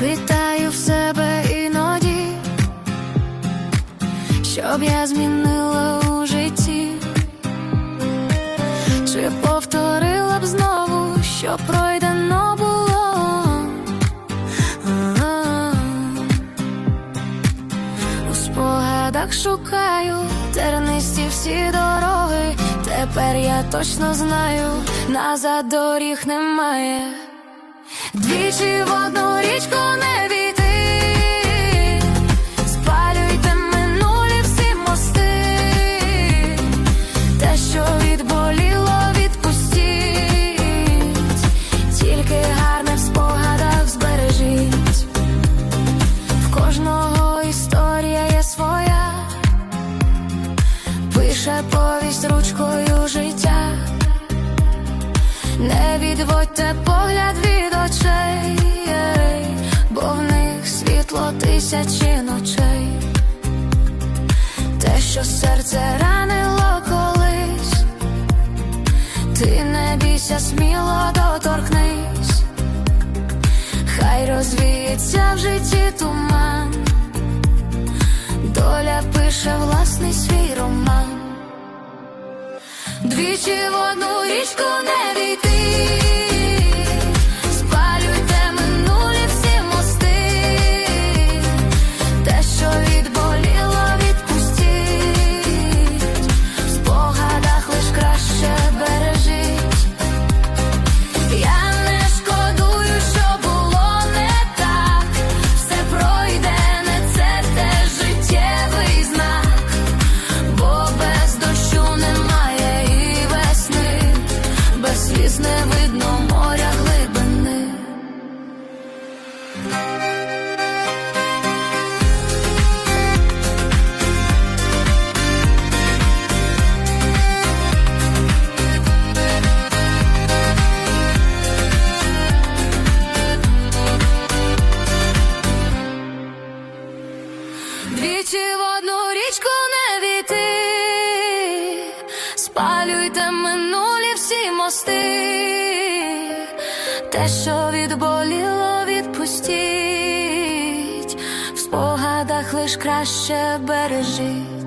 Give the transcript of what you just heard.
питаю в себе іноді, щоб я змінила у житті, чи повторила б знову, що пройдено було. А-а-а. У спогадах шукаю тернисті всі дороги. Тепер я точно знаю, назад доріг немає. Двічі в одну річку не війти, тисячі ночей. Те, що серце ранило колись, ти не бійся, сміло доторкнись, хай розвіється в житті туман, доля пише власний свій роман. Двічі в одну річку не війти, Двічі в одну річку не війти, спалюйте минулі всі мости, те, що відболіло, відпустіть, в спогадах лиш краще бережіть.